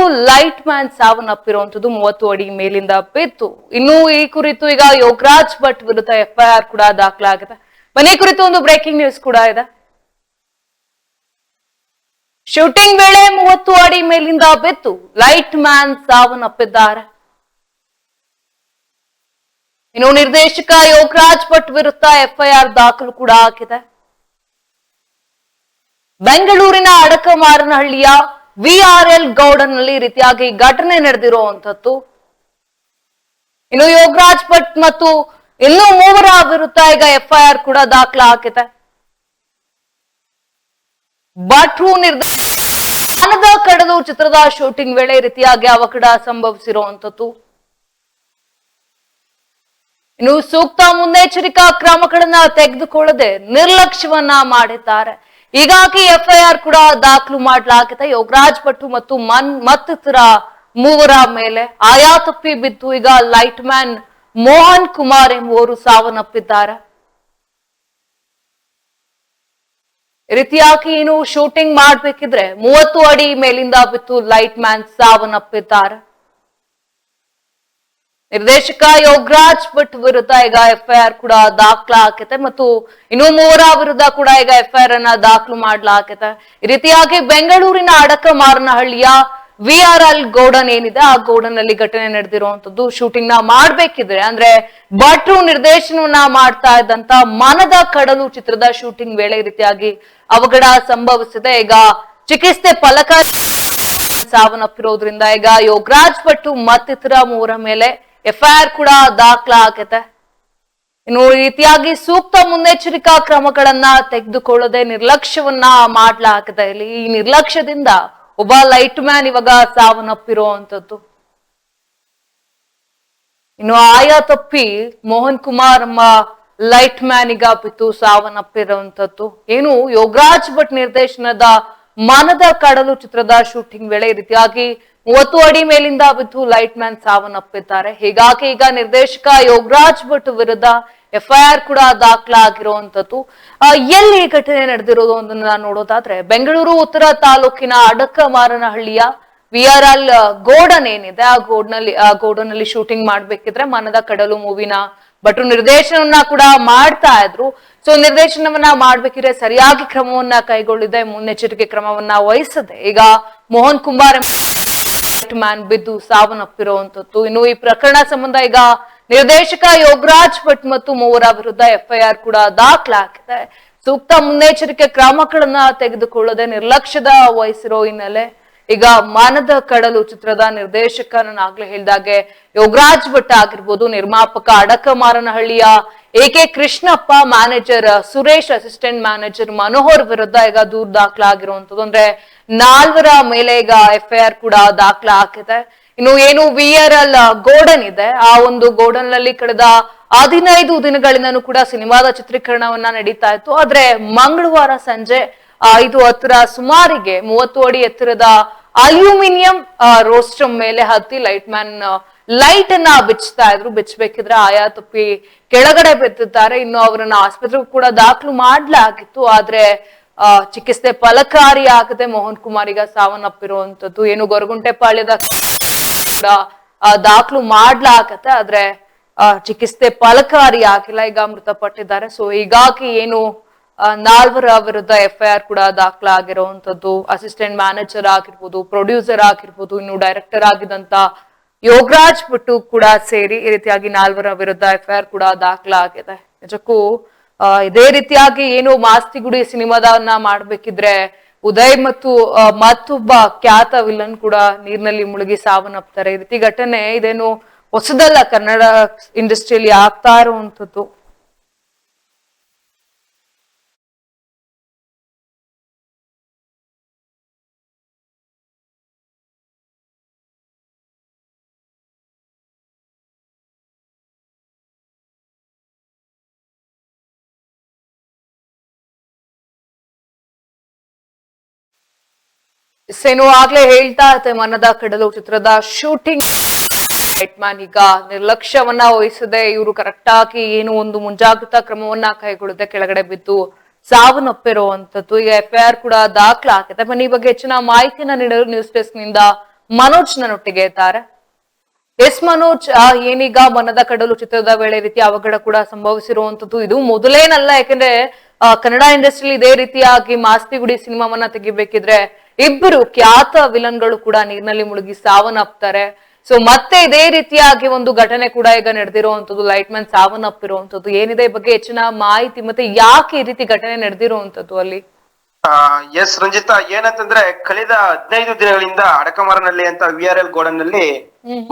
Light man ಸಾವನ್ನಪ್ಪಿರುವಂತದ್ದು ಮೂವತ್ತು ಅಡಿ ಮೇಲಿಂದ ಬಿತ್ತು ಇನ್ನು ಈ ಕುರಿತು ಈಗ ಯೋಗರಾಜ್ ಭಟ್ ವಿರುದ್ಧ ಎಫ್ಐಆರ್ ಕೂಡ ದಾಖಲಾಗಿದೆ. ಮನೆ ಕುರಿತು ಒಂದು ಬ್ರೇಕಿಂಗ್ ನ್ಯೂಸ್ ಕೂಡ ಇದೆ. ಶೂಟಿಂಗ್ ವೇಳೆ ಮೂವತ್ತು ಅಡಿ ಮೇಲಿಂದ ಬಿತ್ತು ಲೈಟ್ ಮ್ಯಾನ್ ಸಾವನ್ನಪ್ಪಿದ್ದಾರೆ. ಇನ್ನು ನಿರ್ದೇಶಕ ಯೋಗರಾಜ್ ಭಟ್ ವಿರುದ್ಧ ಎಫ್ಐಆರ್ ದಾಖಲು ಕೂಡ ಆಗಿದೆ. ಬೆಂಗಳೂರಿನ ಅಡಕಮಾರನಹಳ್ಳಿಯ ವಿಆರ್ಎಲ್ ಗೌಡನ್ನಲ್ಲಿ ರೀತಿಯಾಗಿ ಘಟನೆ ನಡೆದಿರುವಂತದ್ದು ಇನ್ನು ಯೋಗರಾಜ್ ಭಟ್ ಮತ್ತು ಇನ್ನೂ ಮೂವರ ವಿರುದ್ಧ ಈಗ ಎಫ್ಐಆರ್ ಕೂಡ ದಾಖಲಾಗಿದೆ ಭಟ್ರು ನಿರ್ಧಾರದ ಕಡಲು ಚಿತ್ರದ ಶೂಟಿಂಗ್ ವೇಳೆ ರೀತಿಯಾಗಿ ಅವಕಡ ಸಂಭವಿಸಿರುವಂತದ್ದು ಇನ್ನು ಸೂಕ್ತ ಮುನ್ನೆಚ್ಚರಿಕಾ ಕ್ರಮಗಳನ್ನ ತೆಗೆದುಕೊಳ್ಳದೆ ನಿರ್ಲಕ್ಷ್ಯವನ್ನ ಮಾಡಿದ್ದಾರೆ. ಹೀಗಾಗಿ ಎಫ್ಐಆರ್ ಕೂಡ ದಾಖಲು ಮಾಡಲಾಗಿದೆ. ಯೋಗರಾಜ್ ಭಟ್ಟು ಮತ್ತು ಮನ್ ಮತ್ತಿತರ ಮೂವರ ಮೇಲೆ ಆಯಾ ತಪ್ಪಿ ಬಿದ್ದು ಈಗ ಲೈಟ್ ಮ್ಯಾನ್ ಮೋಹನ್ ಕುಮಾರ್ ಎಂಬುವರು ಸಾವನ್ನಪ್ಪಿದ್ದಾರೆ. ರೀತಿಯಾಗಿ ಏನು ಶೂಟಿಂಗ್ ಮಾಡ್ಬೇಕಿದ್ರೆ ಮೂವತ್ತು ಅಡಿ ಮೇಲಿಂದ ಬಿತ್ತು ಲೈಟ್ ಮ್ಯಾನ್ ಸಾವನ್ನಪ್ಪಿದ್ದಾರೆ. ನಿರ್ದೇಶಕ ಯೋಗರಾಜ್ ಭಟ್ ವಿರುದ್ಧ ಈಗ ಎಫ್ಐಆರ್ ಕೂಡ ದಾಖಲಾಗತ್ತೆ ಮತ್ತು ಇನ್ನೂ ಮೂವರ ವಿರುದ್ಧ ಕೂಡ ಈಗ ಎಫ್ಐಆರ್ ಅನ್ನ ದಾಖಲು ಮಾಡಲಾಗಿದೆ ಈ ರೀತಿಯಾಗಿ ಬೆಂಗಳೂರಿನ ಅಡಕಮಾರನಹಳ್ಳಿಯ ಎಲ್ ಗೋಡನ್ ಏನಿದೆ, ಆ ಗೌಡನ್ ಅಲ್ಲಿ ಘಟನೆ ನಡೆದಿರುವಂತದ್ದು ಶೂಟಿಂಗ್ನ ಮಾಡ್ಬೇಕಿದ್ರೆ, ಅಂದ್ರೆ ಭಟ್ರು ನಿರ್ದೇಶನವನ್ನ ಮಾಡ್ತಾ ಇದ್ದಂತ ಮನದ ಕಡಲು ಚಿತ್ರದ ಶೂಟಿಂಗ್ ವೇಳೆ ರೀತಿಯಾಗಿ ಅವಘಡ ಸಂಭವಿಸಿದೆ. ಈಗ ಚಿಕಿತ್ಸೆ ಫಲಕ ಸಾವನ್ನಪ್ಪಿರೋದ್ರಿಂದ ಈಗ ಯೋಗರಾಜ್ ಭಟ್ಟು ಮತ್ತಿತರ ಮೂವರ ಮೇಲೆ ಎಫ್ಐಆರ್ ಕೂಡ ದಾಖಲಾಗಿದೆ ಇನ್ನು ಈ ರೀತಿಯಾಗಿ ಸೂಕ್ತ ಮುನ್ನೆಚ್ಚರಿಕಾ ಕ್ರಮಗಳನ್ನ ತೆಗೆದುಕೊಳ್ಳದೆ ನಿರ್ಲಕ್ಷ್ಯವನ್ನ ಮಾಡಲಾಗಿದೆ ಇಲ್ಲಿ ಈ ನಿರ್ಲಕ್ಷ್ಯದಿಂದ ಒಬ್ಬ ಲೈಟ್ ಮ್ಯಾನ್ ಇವಾಗ ಸಾವನ್ನಪ್ಪಿರುವಂತದ್ದು. ಇನ್ನು ಆಯಾ ತಪ್ಪಿ ಮೋಹನ್ ಕುಮಾರ್ ಎಂಬ ಲೈಟ್ ಮ್ಯಾನ್ ಈಗ ಬಿತ್ತು ಸಾವನ್ನಪ್ಪಿರುವಂತದ್ದು. ಏನು ಯೋಗರಾಜ್ ಭಟ್ ನಿರ್ದೇಶನದ ಮನದ ಕಡಲು ಚಿತ್ರದ ಶೂಟಿಂಗ್ ವೇಳೆ ರೀತಿಯಾಗಿ ಮೂವತ್ತು ಅಡಿ ಮೇಲಿಂದ ಬಿದ್ದು ಲೈಟ್ ಮ್ಯಾನ್ ಸಾವನ್ನಪ್ಪಿದ್ದಾರೆ. ಹೀಗಾಗಿ ಈಗ ನಿರ್ದೇಶಕ ಯೋಗರಾಜ್ ಭಟ್ ವಿರುದ್ಧ ಎಫ್ಐಆರ್ ಕೂಡ ದಾಖಲಾಗಿರುವಂತದ್ದು ಎಲ್ಲಿ ಘಟನೆ ನಡೆದಿರೋದು ಅನ್ನೋದನ್ನ ನೋಡೋದಾದ್ರೆ ಬೆಂಗಳೂರು ಉತ್ತರ ತಾಲೂಕಿನ ಆರ್ ಆಲ್ ಗೋಡನ್ ಏನಿದೆ, ಆ ಗೋಡ್ನಲ್ಲಿ, ಆ ಗೋಡನಲ್ಲಿ ಶೂಟಿಂಗ್ ಮಾಡ್ಬೇಕಿದ್ರೆ ಮನದ ಕಡಲು ಮೂವಿನ ಭಟ್ರು ನಿರ್ದೇಶನವನ್ನ ಕೂಡ ಮಾಡ್ತಾ ಇದ್ರು. ಸೊ, ನಿರ್ದೇಶನವನ್ನ ಮಾಡ್ಬೇಕಿದ್ರೆ ಸರಿಯಾಗಿ ಕ್ರಮವನ್ನ ಕೈಗೊಳ್ಳಿದೆ ಮುನ್ನೆಚ್ಚರಿಕೆ ಕ್ರಮವನ್ನ ವಹಿಸದೆ ಈಗ ಮೋಹನ್ ಕುಮಾರ್ ಎಂಬ ಮ್ಯಾನ್ ಬಿದ್ದು ಸಾವನ್ನಪ್ಪಿರುವಂತದ್ದು ಇನ್ನು ಈ ಪ್ರಕರಣ ಸಂಬಂಧ ಈಗ ನಿರ್ದೇಶಕ ಯೋಗರಾಜ್ ಭಟ್ ಮತ್ತು ಮೂವರ ವಿರುದ್ಧ ಎಫ್ಐಆರ್ ಕೂಡ ದಾಖಲಾಗಿದೆ ಸೂಕ್ತ ಮುನ್ನೆಚ್ಚರಿಕೆ ಕ್ರಮಗಳನ್ನ ತೆಗೆದುಕೊಳ್ಳದೆ ನಿರ್ಲಕ್ಷ್ಯದ ವಹಿಸಿರೋ ಹಿನ್ನೆಲೆ ಈಗ ಮಾನದ ಕಡಲು ಚಿತ್ರದ ನಿರ್ದೇಶಕ ನಾನು ಆಗ್ಲೇ ಹೇಳಿದಾಗೆ ಯೋಗರಾಜ್ ಭಟ್ ಆಗಿರ್ಬೋದು, ನಿರ್ಮಾಪಕ ಅಡಕಮಾರನಹಳ್ಳಿಯ A K Krishnappa manager Suresh assistant manager Manohar ವಿರುದ್ಧ ಈಗ ದೂರು ದಾಖಲಾಗಿರುವಂತದ್ದು. ಅಂದ್ರೆ ನಾಲ್ವರ ಮೇಲೆ ಈಗ ಎಫ್ಐಆರ್ ಕೂಡ ದಾಖಲಾಗಿದೆ ಇನ್ನು ಏನು ವಿ ಆರ್ ಎಲ್ ಗೋಡನ್ ಇದೆ, ಆ ಒಂದು ಗೋಡನ್ನಲ್ಲಿ ಕಳೆದ ಹದಿನೈದು ದಿನಗಳಿಂದನೂ ಕೂಡ ಸಿನಿಮಾದ ಚಿತ್ರೀಕರಣವನ್ನ ನಡೀತಾ ಇತ್ತು. ಆದ್ರೆ ಮಂಗಳವಾರ ಸಂಜೆ ಐದು ಹತ್ತರ ಸುಮಾರಿಗೆ ಮೂವತ್ತು ಅಡಿ ಎತ್ತರದ ಅಲ್ಯೂಮಿನಿಯಂ ರೋಸ್ಟಮ್ ಮೇಲೆ ಹತ್ತಿ ಲೈಟ್ ಮ್ಯಾನ್ ಲೈಟ್ ಅನ್ನ ಬಿಚ್ಚತಾ ಇದ್ರು. ಬಿಚ್ಚಬೇಕಿದ್ರೆ ಆಯಾ ತಪ್ಪಿ ಕೆಳಗಡೆ ಬಿದ್ದಿದ್ದಾರೆ. ಇನ್ನು ಅವರನ್ನ ಆಸ್ಪತ್ರೆಗೂ ಕೂಡ ದಾಖಲು ಮಾಡ್ಲಾಗಿತ್ತು. ಆದ್ರೆ ಆ, ಚಿಕಿತ್ಸೆ ಫಲಕಾರಿ ಆಗದೆ ಮೋಹನ್ ಕುಮಾರ್ ಈಗ ಸಾವನ್ನಪ್ಪಿರುವಂತದ್ದು ಏನು ಗೊರಗುಂಟೆ ಪಾಳ್ಯದ ಕೂಡ ದಾಖಲು ಮಾಡ್ಲಾಗತ್ತೆ ಆದ್ರೆ ಚಿಕಿತ್ಸೆ ಫಲಕಾರಿ ಆಗಿಲ್ಲ ಈಗ ಮೃತಪಟ್ಟಿದ್ದಾರೆ. ಸೊ ಹೀಗಾಗಿ ಏನು ನಾಲ್ವರ ವಿರುದ್ಧ ಎಫ್ ಐ ಆರ್ ಕೂಡ ದಾಖಲಾಗಿರುವಂತದ್ದು ಅಸಿಸ್ಟೆಂಟ್ ಮ್ಯಾನೇಜರ್ ಆಗಿರ್ಬೋದು ಪ್ರೊಡ್ಯೂಸರ್ ಆಗಿರ್ಬೋದು ಇನ್ನು ಡೈರೆಕ್ಟರ್ ಆಗಿದಂತ ಯೋಗರಾಜ್ ಬಿಟ್ಟು ಕೂಡ ಸೇರಿ ಈ ರೀತಿಯಾಗಿ ನಾಲ್ವರ ವಿರುದ್ಧ ಎಫ್ ಐ ಆರ್ ಕೂಡ ದಾಖಲಾಗಿದೆ. ನಿಜಕ್ಕೂ ಇದೇ ರೀತಿಯಾಗಿ ಏನು ಮಾಸ್ತಿಗುಡಿ ಸಿನಿಮಾದವನ್ನ ಮಾಡ್ಬೇಕಿದ್ರೆ ಉದಯ್ ಮತ್ತು ಮತ್ತೊಬ್ಬ ಖ್ಯಾತ ವಿಲನ್ ಕೂಡ ನೀರಿನಲ್ಲಿ ಮುಳುಗಿ ಸಾವನ್ನಪ್ತಾರೆ. ಈ ರೀತಿ ಘಟನೆ ಇದೇನು ಹೊಸದಲ್ಲ ಕನ್ನಡ ಇಂಡಸ್ಟ್ರಿಯಲ್ಲಿ ಆಗ್ತಾ ಇರುವಂತದ್ದು ಸೇನು ಆಗ್ಲೇ ಹೇಳ್ತಾ ಇದ್ದೆ ಮನದ ಕಡಲು ಚಿತ್ರದ ಶೂಟಿಂಗ್ ಮ್ಯಾನ್ ಈಗ ನಿರ್ಲಕ್ಷ್ಯವನ್ನ ವಹಿಸದೆ. ಇವರು ಕರೆಕ್ಟ್ ಆಗಿ ಏನು ಒಂದು ಮುಂಜಾಗ್ರತಾ ಕ್ರಮವನ್ನ ಕೈಗೊಳ್ಳದೆ ಕೆಳಗಡೆ ಬಿದ್ದು ಸಾವನ್ನಪ್ಪಿರುವಂತದ್ದು ಈಗ ಎಫ್ಐಆರ್ ಕೂಡ ದಾಖಲಾಗಿದೆ. ಬನ್ನಿ ಬಗ್ಗೆ ಹೆಚ್ಚಿನ ಮಾಹಿತಿಯನ್ನ ನೀಡಲು ನ್ಯೂಸ್ ಡೆಸ್ಕ್ನಿಂದ ಮನೋಜ್ ನನ್ನೊಟ್ಟಿಗೆ ಇದ್ದಾರೆ. ಎಸ್ ಮನೋಜ್ ಏನೀಗ ಮನದ ಕಡಲು ಚಿತ್ರದ ವೇಳೆ ರೀತಿ ಅವಘಡ ಕೂಡ ಸಂಭವಿಸಿರುವಂತದ್ದು ಇದು ಮೊದಲೇನಲ್ಲ, ಯಾಕಂದ್ರೆ ಕನ್ನಡ ಇಂಡಸ್ಟ್ರಿಲಿ ಇದೇ ರೀತಿಯಾಗಿ ಮಾಸ್ತಿಗುಡಿ ಸಿನಿಮಾವನ್ನ ತೆಗಿಬೇಕಿದ್ರೆ ಇಬ್ಬರು ಖ್ಯಾತ ವಿಲನ್ಗಳು ಕೂಡ ನೀರಿನಲ್ಲಿ ಮುಳುಗಿ ಸಾವನ್ನಪ್ತಾರೆ. ಸೊ ಮತ್ತೆ ಇದೇ ರೀತಿಯಾಗಿ ಒಂದು ಘಟನೆ ಕೂಡ ಈಗ ನಡೆದಿರುವಂತದ್ದು ಲೈಟ್ ಮ್ಯಾನ್ ಸಾವನ್ನಪ್ಪಿರುವಂತದ್ದು ಏನಿದೆ ಬಗ್ಗೆ ಹೆಚ್ಚಿನ ಮಾಹಿತಿ ಮತ್ತೆ ಯಾಕೆ ಈ ರೀತಿ ಘಟನೆ ನಡೆದಿರುವಂತದ್ದು ಅಲ್ಲಿ? ಎಸ್ ರಂಜಿತಾ ಏನಂತಂದ್ರೆ ಕಳೆದ ಹದಿನೈದು ದಿನಗಳಿಂದ ಅಡಕಮರನಲ್ಲಿ ಅಂತ ವಿ ಆರ್ ಎಲ್ ಗೋಡನ್ನಲ್ಲಿ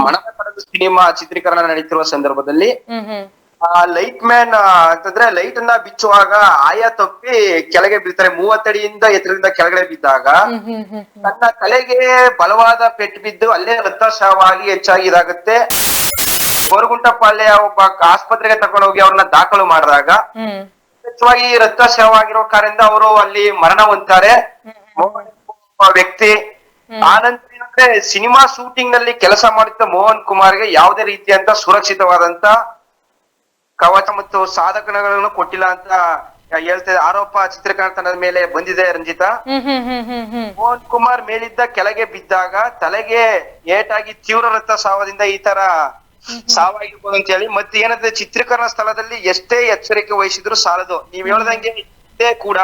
ಮನದ ಸಿನಿಮಾ ಚಿತ್ರೀಕರಣ ನಡೀತಿರುವ ಸಂದರ್ಭದಲ್ಲಿ ಆ ಲೈಟ್ ಮ್ಯಾನ್ ಅಂತಂದ್ರೆ ಲೈಟ್ ಅನ್ನ ಬಿಚ್ಚುವಾಗ ಆಯಾ ತಪ್ಪಿ ಕೆಳಗೆ ಬೀಳ್ತಾರೆ. ಮೂವತ್ತಡಿಯಿಂದ ಎತ್ತರದಿಂದ ಕೆಳಗಡೆ ಬಿದ್ದಾಗ ತನ್ನ ತಲೆಗೆ ಬಲವಾದ ಪೆಟ್ಟು ಬಿದ್ದು ಅಲ್ಲೇ ರಕ್ತಸ್ರಾವವಾಗಿ ಹೆಚ್ಚಾಗಿ ಇದಾಗುತ್ತೆ. ಗೋರುಗುಂಟಪಾಳ್ಯ ಒಬ್ಬ ಆಸ್ಪತ್ರೆಗೆ ತಕೊಂಡೋಗಿ ಹೋಗಿ ಅವ್ರನ್ನ ದಾಖಲು ಮಾಡಿದಾಗ ಹ್ಮ್ ಹೆಚ್ಚಾಗಿ ರಕ್ತಸ್ರಾವ ಆಗಿರೋ ಕಾರಣದಿಂದ ಅವರು ಅಲ್ಲಿ ಮರಣ ಹೊಂದ್ತಾರೆ. ವ್ಯಕ್ತಿ. ಆನಂತರ ಏನಂದ್ರೆ ಸಿನಿಮಾ ಶೂಟಿಂಗ್ನಲ್ಲಿ ಕೆಲಸ ಮಾಡಿದ್ದ ಮೋಹನ್ ಕುಮಾರ್ಗೆ ಯಾವುದೇ ರೀತಿಯಂತ ಸುರಕ್ಷಿತವಾದಂತ ಕವಚ ಮತ್ತು ಸಾಧಕಗಳನ್ನು ಕೊಟ್ಟಿಲ್ಲ ಅಂತ ಹೇಳ್ತಾ ಆರೋಪ ಚಿತ್ರೀಕರಣ ತಂಡದ ಮೇಲೆ ಬಂದಿದೆ ರಂಜಿತಾ. ಮೋಹನ್ ಕುಮಾರ್ ಮೇಲಿದ್ದ ಕೆಳಗೆ ಬಿದ್ದಾಗ ತಲೆಗೆ ಏಟಾಗಿ ತೀವ್ರ ರಕ್ತಸ್ರಾವದಿಂದ ಈ ತರ ಸಾವಾಗಿರ್ಬೋದು ಅಂತ ಹೇಳಿ ಮತ್ತೆ ಏನಂದ್ರೆ ಚಿತ್ರೀಕರಣ ಸ್ಥಳದಲ್ಲಿ ಎಷ್ಟೇ ಎಚ್ಚರಿಕೆ ವಹಿಸಿದ್ರು ಸಾಲದು. ನೀವ್ ಹೇಳ್ದಂಗೆ ಇದೇ ಕೂಡ.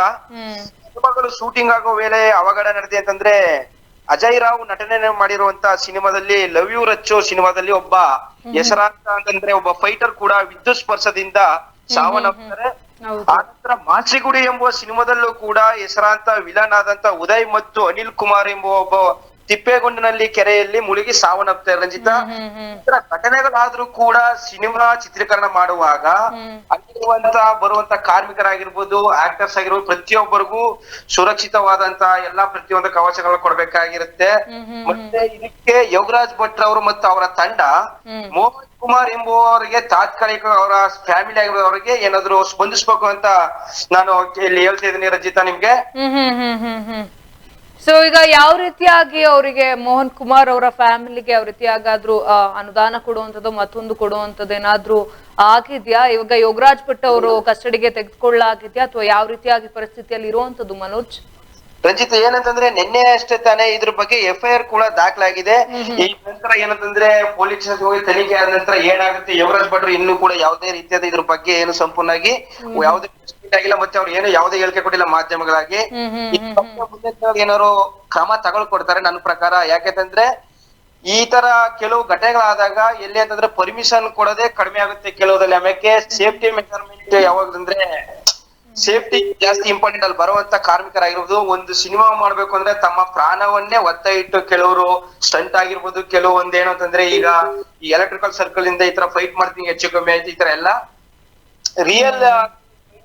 ಸಿನಿಮಾಗಳು ಶೂಟಿಂಗ್ ಆಗೋ ವೇಳೆ ಅವಘಡ ನಡೆದಿದೆ ಅಂತಂದ್ರೆ ಅಜಯ್ ರಾವ್ ನಟನೆ ಮಾಡಿರುವಂತ ಸಿನಿಮಾದಲ್ಲಿ ಲವ್ ಯು ರಚ್ಚು ಸಿನಿಮಾದಲ್ಲಿ ಒಬ್ಬ ಹೆಸರಾಂತ ಅಂತಂದ್ರೆ ಒಬ್ಬ ಫೈಟರ್ ಕೂಡ ವಿದ್ಯುತ್ ಸ್ಪರ್ಶದಿಂದ ಸಾವನ್ನಪ್ತಾರೆ ಆ ನಂತರ ಮಾಚಿಗುಡಿ ಎಂಬುವ ಸಿನಿಮಾದಲ್ಲೂ ಕೂಡ ಹೆಸರಾಂತ ವಿಲನ್ ಆದಂತ ಉದಯ್ ಮತ್ತು ಅನಿಲ್ ಕುಮಾರ್ ಎಂಬುವ ಒಬ್ಬ ತಿಪ್ಪೇಗುಂಡಿನಲ್ಲಿ ಕೆರೆಯಲ್ಲಿ ಮುಳುಗಿ ಸಾವನ್ನಪ್ತಾರೆ ರಂಜಿತಾ. ಇತರ ಘಟನೆಗಳಾದ್ರೂ ಕೂಡ ಸಿನಿಮಾ ಚಿತ್ರೀಕರಣ ಮಾಡುವಾಗ. ಅಲ್ಲಿರುವಂತ ಬರುವಂತ ಕಾರ್ಮಿಕರಾಗಿರ್ಬೋದು ಆಕ್ಟರ್ಸ್ ಆಗಿರ್ಬೋದು ಪ್ರತಿಯೊಬ್ಬರಿಗೂ ಸುರಕ್ಷಿತವಾದಂತ ಎಲ್ಲಾ ಪ್ರತಿಯೊಂದು ಕವಚಗಳು ಕೊಡ್ಬೇಕಾಗಿರುತ್ತೆ. ಮತ್ತೆ ಇದಕ್ಕೆ ಯೋಗರಾಜ್ ಭಟ್ ಅವರು ಮತ್ತು ಅವರ ತಂಡ. ಮೋಹನ್ ಕುಮಾರ್ ಎಂಬುವವರಿಗೆ ತಾತ್ಕಾಲಿಕ ಅವರ ಫ್ಯಾಮಿಲಿ ಆಗಿರೋರಿಗೆ ಏನಾದ್ರು ಸ್ಪಂದಿಸ್ಬೇಕು ಅಂತ ನಾನು ಇಲ್ಲಿ ಹೇಳ್ತಾ ಇದ್ದೀನಿ ರಂಜಿತಾ ನಿಮ್ಗೆ. ಸೊ ಈಗ ಯಾವ ರೀತಿಯಾಗಿ ಅವರಿಗೆ ಮೋಹನ್ ಕುಮಾರ್ ಅವರ ಫ್ಯಾಮಿಲಿಗೆ ಯಾವ ರೀತಿಯಾಗಾದ್ರೂ ಅನುದಾನ ಕೊಡುವಂಥದ್ದು ಮತ್ತೊಂದು ಕೊಡುವಂಥದ್ದು ಏನಾದ್ರೂ ಆಗಿದ್ಯಾ? ಇವಾಗ ಯೋಗರಾಜ್ ಭಟ್ ಅವರು ಕಸ್ಟಡಿಗೆ ತೆಗೆದುಕೊಳ್ಳಾಗಿದ್ಯಾ? ಅಥವಾ ಯಾವ ರೀತಿಯಾಗಿ ಪರಿಸ್ಥಿತಿಯಲ್ಲಿ ಇರುವಂತದ್ದು ಮನೋಜ್? ರಂಜಿತ್ ಏನಂತಂದ್ರೆ ನಿನ್ನೆ ಅಷ್ಟೇ ತಾನೇ ಇದ್ರ ಬಗ್ಗೆ ಎಫ್ ಐ ಆರ್ ಕೂಡ ದಾಖಲಾಗಿದೆ ಈ ನಂತರ ಏನಂತಂದ್ರೆ ಪೊಲೀಸ್ ಹೋಗಿ ತನಿಖೆ ಆದ ನಂತರ ಏನಾಗುತ್ತೆ? ಯುವರಾಜ್ ಭಟ್ರು ಇನ್ನು ಕೂಡ ಯಾವುದೇ ರೀತಿಯಾದ ಇದ್ರ ಬಗ್ಗೆ ಏನು ಸಂಪೂರ್ಣವಾಗಿ ಯಾವುದೇ ಆಗಿಲ್ಲ ಮತ್ತೆ ಅವ್ರು ಏನೋ ಯಾವುದೇ ಹೇಳಿಕೆ ಕೊಟ್ಟಿಲ್ಲ ಮಾಧ್ಯಮಗಳಾಗಿ. ಏನಾದ್ರು ಕ್ರಮ ತಗೊಳ್ಕೊಡ್ತಾರೆ ನನ್ನ ಪ್ರಕಾರ. ಯಾಕೆಂತಂದ್ರೆ ಈ ತರ ಕೆಲವು ಘಟನೆಗಳಾದಾಗ ಎಲ್ಲಿ ಅಂತಂದ್ರೆ ಪರ್ಮಿಷನ್ ಕೊಡೋದೇ ಕಡಿಮೆ ಆಗುತ್ತೆ ಕೆಲವುದಲ್ಲಿ ಆಮೇಲೆ ಸೇಫ್ಟಿ ಮೆಜರ್ಮೆಂಟ್ ಯಾವಾಗಂದ್ರೆ ಸೇಫ್ಟಿ ಜಾಸ್ತಿ ಇಂಪಾರ್ಟೆಂಟ್ ಅಲ್ಲಿ ಬರುವಂತ ಕಾರ್ಮಿಕರಾಗಿರ್ಬೋದು. ಒಂದು ಸಿನಿಮಾ ಮಾಡ್ಬೇಕು ಅಂದ್ರೆ ತಮ್ಮ ಪ್ರಾಣವನ್ನೇ ಒತ್ತ ಇಟ್ಟು ಕೆಲವರು ಸ್ಟಂಟ್ ಆಗಿರ್ಬೋದು. ಕೆಲವೊಂದ್ ಏನು ಅಂತಂದ್ರೆ ಈಗ ಈ ಎಲೆಕ್ಟ್ರಿಕಲ್ ಸರ್ಕಲ್ ಇಂದ ಈ ತರ ಫೈಟ್ ಮಾಡ್ತೀನಿ ಹೆಚ್ಚು ಕಮ್ಮಿ ಆಯ್ತು ಈ ತರ ಎಲ್ಲ. ರಿಯಲ್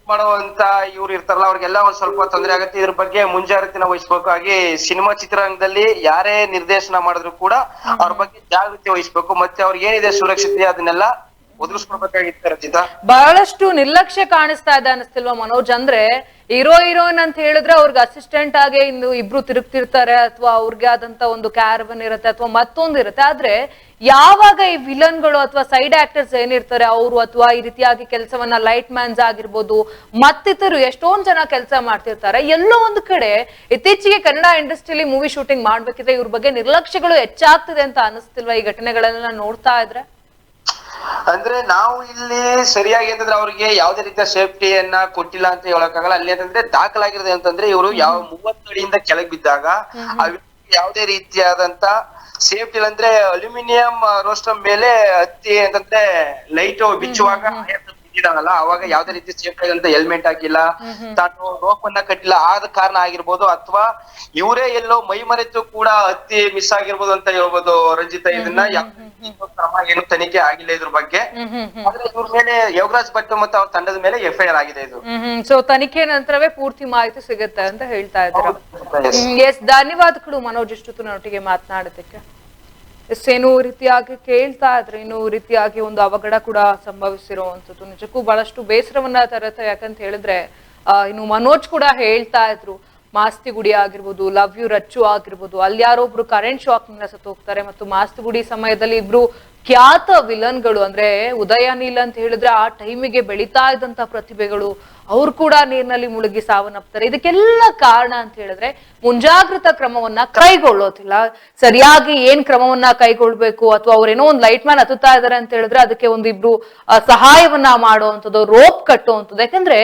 ಮಾಡುವಂತ ಇವ್ರು ಇರ್ತಾರಲ್ಲ ಅವ್ರಿಗೆಲ್ಲ ಒಂದ್ ಸ್ವಲ್ಪ ತೊಂದರೆ ಆಗುತ್ತೆ. ಇದ್ರ ಬಗ್ಗೆ ಮುಂಜಾಗ್ರತೆ ವಹಿಸ್ಬೇಕು. ಹಾಗೆ ಸಿನಿಮಾ ಚಿತ್ರರಂಗದಲ್ಲಿ ಯಾರೇ ನಿರ್ದೇಶನ ಮಾಡಿದ್ರು ಕೂಡ ಅವ್ರ ಬಗ್ಗೆ ಜಾಗೃತಿ ವಹಿಸ್ಬೇಕು. ಮತ್ತೆ ಅವ್ರಿಗೆ ಏನಿದೆ ಸುರಕ್ಷತೆ ಅದನ್ನೆಲ್ಲ ಬಹಳಷ್ಟು ನಿರ್ಲಕ್ಷ್ಯ ಕಾಣಿಸ್ತಾ ಇದೆ ಅನಿಸ್ತಿಲ್ವಾ ಮನೋಜ್? ಅಂದ್ರೆ ಹೀರೋ, ಹೀರೋಯಿನ್ ಅಂತ ಹೇಳಿದ್ರೆ ಅವ್ರಿಗೆ ಅಸಿಸ್ಟೆಂಟ್ ಆಗಿ ಇನ್ನು ಇಬ್ರು ತಿರುಗ್ತಿರ್ತಾರೆ ಅಥವಾ ಅವ್ರಿಗೆ ಆದಂತ ಒಂದು ಕ್ಯಾರವನ್ ಇರುತ್ತೆ ಅಥವಾ ಮತ್ತೊಂದು ಇರುತ್ತೆ. ಆದ್ರೆ ಯಾವಾಗ ಈ ವಿಲನ್ಗಳು ಅಥವಾ ಸೈಡ್ ಆಕ್ಟರ್ಸ್ ಏನಿರ್ತಾರೆ, ಅವರು ಅಥವಾ ಈ ರೀತಿಯಾಗಿ ಕೆಲಸವನ್ನ ಲೈಟ್ ಮ್ಯಾನ್ಸ್ ಆಗಿರ್ಬೋದು, ಮತ್ತಿತರು ಎಷ್ಟೊಂದ್ ಜನ ಕೆಲಸ ಮಾಡ್ತಿರ್ತಾರೆ, ಎಲ್ಲೋ ಒಂದು ಕಡೆ ಇತ್ತೀಚೆಗೆ ಕನ್ನಡ ಇಂಡಸ್ಟ್ರಿಲಿ ಮೂವಿ ಶೂಟಿಂಗ್ ಮಾಡ್ಬೇಕಿದ್ರೆ ಇವ್ರ ಬಗ್ಗೆ ನಿರ್ಲಕ್ಷ್ಯಗಳು ಹೆಚ್ಚಾಗ್ತಿದೆ ಅಂತ ಅನಿಸ್ತಿಲ್ವಾ ಈ ಘಟನೆಗಳನ್ನ ನೋಡ್ತಾ ಇದ್ರೆ? ಅಂದ್ರೆ ನಾವು ಇಲ್ಲಿ ಸರಿಯಾಗಿ ಅಂತಂದ್ರೆ ಅವ್ರಿಗೆ ಯಾವ್ದೇ ರೀತಿಯ ಸೇಫ್ಟಿಯನ್ನ ಕೊಟ್ಟಿಲ್ಲ ಅಂತ ಹೇಳಕ್ಕಾಗಲ್ಲ. ಅಲ್ಲಿ ಅಂತಂದ್ರೆ ದಾಖಲಾಗಿರದೆ ಅಂತಂದ್ರೆ ಇವರು ಯಾವ ಮೂವತ್ತು ಅಡಿಯಿಂದ ಕೆಳಗೆ ಬಿದ್ದಾಗ ಯಾವ್ದೇ ರೀತಿಯಾದಂತ ಸೇಫ್ಟಿ ಅಂದ್ರೆ ಅಲ್ಯೂಮಿನಿಯಂ ರೋಸ್ಟರ್ ಮೇಲೆ ಹತ್ತಿ ಅಂತಂದ್ರೆ ಲೈಟ್ ಬಿಚ್ಚುವಾಗ ಬಿದ್ದಿದಾನಲ್ಲ ಅವಾಗ ಯಾವ್ದೇ ರೀತಿ ಸೇಫ್ ಅಂತ ಹೆಲ್ಮೆಟ್ ಹಾಕಿಲ್ಲ. ತಾನು ರೋಪ್ ಅನ್ನ ಕಟ್ಟಿಲ್ಲ. ಆದ ಕಾರಣ ಆಗಿರ್ಬೋದು ಅಥವಾ ಇವರೇ ಎಲ್ಲೋ ಮೈ ಮರೆತು ಕೂಡ ಹತ್ತಿ ಮಿಸ್ ಆಗಿರ್ಬೋದು ಅಂತ ಹೇಳ್ಬೋದು ರಂಜಿತಾ ಇದನ್ನ. ಕ್ರಮ ಏನು ತನಿಖೆ ಆಗಿಲ್ಲ ಇದ್ರ ಬಗ್ಗೆ. ಆದ್ರೆ ಇವ್ರ ಮೇಲೆ ಯೋಗರಾಜ್ ಭಟ್ ಮತ್ತು ಅವ್ರ ತಂಡದ ಮೇಲೆ ಎಫ್ ಐ ಆರ್ ಆಗಿದೆ ಇದು ಸೊ ತನಿಖೆ ನಂತರವೇ ಪೂರ್ತಿ ಮಾಹಿತಿ ಸಿಗುತ್ತೆ ಅಂತ ಹೇಳ್ತಾ ಇದ್ದಾರೆ. ಎಸ್ ಧನ್ಯವಾದಗಳು ಮನೋಜ್ ಇಷ್ಟು ನೊಟ್ಟಿಗೆ ಮಾತನಾಡೋದಕ್ಕೆ. ಈ ರೀತಿಯಾಗಿ ಕೇಳ್ತಾ ಇದ್ರೆ, ಇನ್ನು ರೀತಿಯಾಗಿ ಒಂದು ಅವಘಡ ಕೂಡ ಸಂಭವಿಸಿರುವಂತದ್ದು ನಿಜಕ್ಕೂ ಬಹಳಷ್ಟು ಬೇಸರವನ್ನ ತರುತ್ತೆ. ಯಾಕಂತ ಹೇಳಿದ್ರೆ ಇನ್ನು ಮನೋಜ್ ಕೂಡ ಹೇಳ್ತಾ ಇದ್ರು ಮಾಸ್ತಿಗುಡಿ ಆಗಿರ್ಬೋದು, ಲವ್ ಯು ರಚ್ಚು ಆಗಿರ್ಬೋದು, ಅಲ್ಲಿ ಯಾರೊಬ್ರು ಕರೆಂಟ್ ಶಾಕ್ನಿಂದ ಸತ್ತು ಹೋಗ್ತಾರೆ ಮತ್ತು ಮಾಸ್ತಿಗುಡಿ ಸಮಯದಲ್ಲಿ ಇಬ್ರು ಖ್ಯಾತ ವಿಲನ್ಗಳು ಅಂದ್ರೆ ಉದಯ ನೀಲ್ ಅಂತ ಹೇಳಿದ್ರೆ ಆ ಟೈಮಿಗೆ ಬೆಳೀತಾ ಇದ್ದಂತ ಪ್ರತಿಭೆಗಳು, ಅವ್ರು ಕೂಡ ನೀರಿನಲ್ಲಿ ಮುಳುಗಿ ಸಾವನ್ನಪ್ತಾರೆ. ಇದಕ್ಕೆಲ್ಲ ಕಾರಣ ಅಂತ ಹೇಳಿದ್ರೆ ಮುಂಜಾಗ್ರತಾ ಕ್ರಮವನ್ನ ಕೈಗೊಳ್ಳೋದಿಲ್ಲ. ಸರಿಯಾಗಿ ಏನ್ ಕ್ರಮವನ್ನ ಕೈಗೊಳ್ಬೇಕು ಅಥವಾ ಅವ್ರೇನೋ ಒಂದು ಲೈಟ್ ಮ್ಯಾನ್ ಹತ್ತುತ್ತಾ ಇದಾರೆ ಅಂತ ಹೇಳಿದ್ರೆ ಅದಕ್ಕೆ ಒಂದಿಬ್ರು ಸಹಾಯವನ್ನ ಮಾಡುವಂಥದ್ದು, ರೋಪ್ ಕಟ್ಟುವಂಥದ್ದು. ಯಾಕಂದ್ರೆ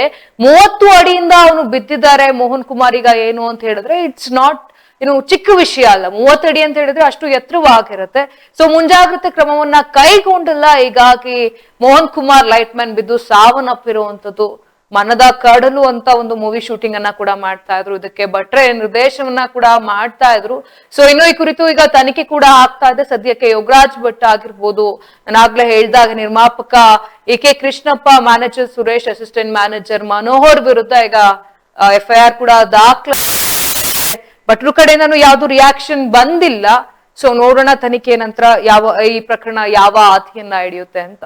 ಮೂವತ್ತು ಅಡಿಯಿಂದ ಅವನು ಬಿದ್ದಿದ್ದಾರೆ ಮೋಹನ್ ಕುಮಾರ್ ಈಗ ಏನು ಅಂತ ಹೇಳಿದ್ರೆ ಇಟ್ಸ್ ನಾಟ್ ಏನು ಚಿಕ್ಕ ವಿಷಯ ಅಲ್ಲ ಮೂವತ್ತಡಿ ಅಂತ ಹೇಳಿದ್ರೆ ಅಷ್ಟು ಎತ್ತರವಾಗಿರುತ್ತೆ. ಸೊ ಮುಂಜಾಗ್ರತೆ ಕ್ರಮವನ್ನ ಕೈಗೊಂಡಲ್ಲ. ಹೀಗಾಗಿ ಮೋಹನ್ ಕುಮಾರ್ ಲೈಟ್ ಮ್ಯಾನ್ ಬಿದ್ದು ಸಾವನ್ನಪ್ಪಿರುವಂತದ್ದು ಮನದ ಕಡಲು ಅಂತ ಒಂದು ಮೂವಿ ಶೂಟಿಂಗ್ ಅನ್ನ ಕೂಡ ಮಾಡ್ತಾ ಇದ್ರು. ಇದಕ್ಕೆ ಭಟ್ರೆ ನಿರ್ದೇಶನವನ್ನ ಕೂಡ ಮಾಡ್ತಾ ಇದ್ರು. ಸೊ ಇನ್ನು ಈ ಕುರಿತು ಈಗ ತನಿಖೆ ಕೂಡ ಆಗ್ತಾ ಇದೆ. ಸದ್ಯಕ್ಕೆ ಯೋಗರಾಜ್ ಭಟ್ ಆಗಿರ್ಬೋದು. ನಾನಾಗ್ಲೇ ಹೇಳಿದಾಗ ನಿರ್ಮಾಪಕ A K Krishnappa manager Suresh assistant manager Manohar ವಿರುದ್ಧ ಈಗ ಎಫ್ ಐ ಆರ್ ಕೂಡ ದಾಖಲ ಭಟ್ರು ಕಡೆಯಿಂದನೂ ಯಾವ್ದು ರಿಯಾಕ್ಷನ್ ಬಂದಿಲ್ಲ. ಸೊ ನೋಡೋಣ ತನಿಖೆ ನಂತರ ಯಾವ, ಈ ಪ್ರಕರಣ ಯಾವ ಆತಿಯನ್ನ ಹಿಡಿಯುತ್ತೆ ಅಂತ.